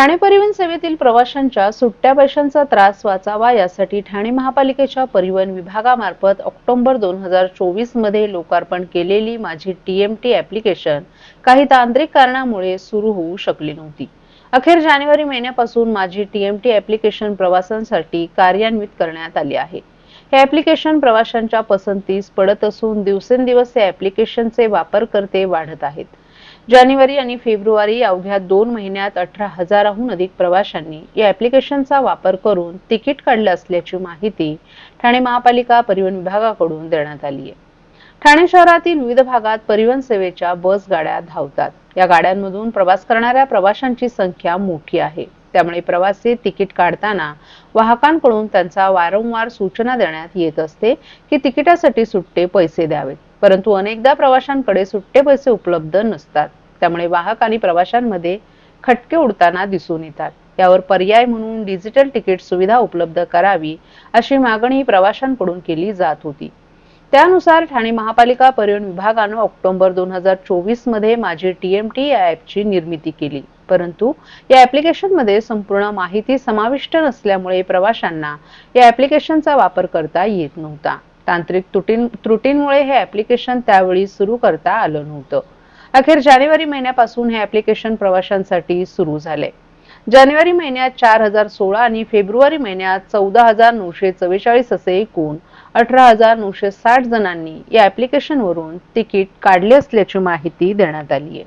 ठाणे परिवहन सेवेतील प्रवाशांच्या सुट्ट्या पैशांचा त्रास वाचावा यासाठी ठाणे महापालिकेच्या परिवहन विभागामार्फत ऑक्टोबर दोन हजार चोवीसमध्ये लोकार्पण केलेली माझी टीएमटी ऍप्लिकेशन काही तांत्रिक कारणामुळे सुरू होऊ शकली नव्हती. अखेर जानेवारी महिन्यापासून माझी टीएमटी ऍप्लिकेशन प्रवासांसाठी कार्यान्वित करण्यात आली आहे. हे ऍप्लिकेशन प्रवाशांच्या पसंतीस पडत असून दिवसेंदिवस या ऍप्लिकेशनचे वापरकर्ते वाढत आहेत. जानेवारी आणि फेब्रुवारी अवघ्या दोन महिन्यात अठरा हजाराहून अधिक प्रवाशांनी या ऍप्लिकेशनचा वापर करून तिकीट काढले असल्याची माहिती ठाणे महापालिका परिवहन विभागाकडून देण्यात आली आहे. ठाणे शहरातील विविध भागात परिवहन सेवेच्या बस गाड्या धावतात. या गाड्यांमधून प्रवास करणाऱ्या प्रवाशांची संख्या मोठी आहे. त्यामुळे प्रवासी तिकीट काढताना वाहकांकडून त्यांचा वारंवार सूचना देण्यात येत असते की तिकिटासाठी सुट्टे पैसे द्यावेत. परंतु अनेकदा प्रवाशांकडे सुट्टे पैसे उपलब्ध नसतात. त्यामुळे वाहक आणि प्रवाशांमध्ये खटके उडताना दिसून येतात. यावर पर्याय म्हणून डिजिटल तिकीट सुविधा उपलब्ध करावी अशी मागणी प्रवाशांकडून केली जात होती. त्यानुसार ठाणे महापालिका पर्यटन विभागानं ऑक्टोबर दोन हजार चोवीसमध्ये माझी टीएमटी या ॲपची निर्मिती केली. परंतु या ऍप्लिकेशनमध्ये संपूर्ण माहिती समाविष्ट नसल्यामुळे प्रवाशांना या ऍप्लिकेशनचा वापर करता येत नव्हता. तांत्रिक त्रुटीं त्रुटींमुळे हे ऍप्लिकेशन त्यावेळी सुरू करता आलं नव्हतं. अखेर जानेवारी महिन्यापासून हे ऍप्लिकेशन प्रवाशांसाठी सुरू झाले. जानेवारी महिन्यात चार हजार सोळा आणि फेब्रुवारी महिन्यात चौदा हजार नऊशे चव्वेचाळीस असे एकूण अठरा हजार नऊशे साठ जणांनी या ऍप्लिकेशनवरून तिकीट काढले असल्याची माहिती देण्यात आली आहे.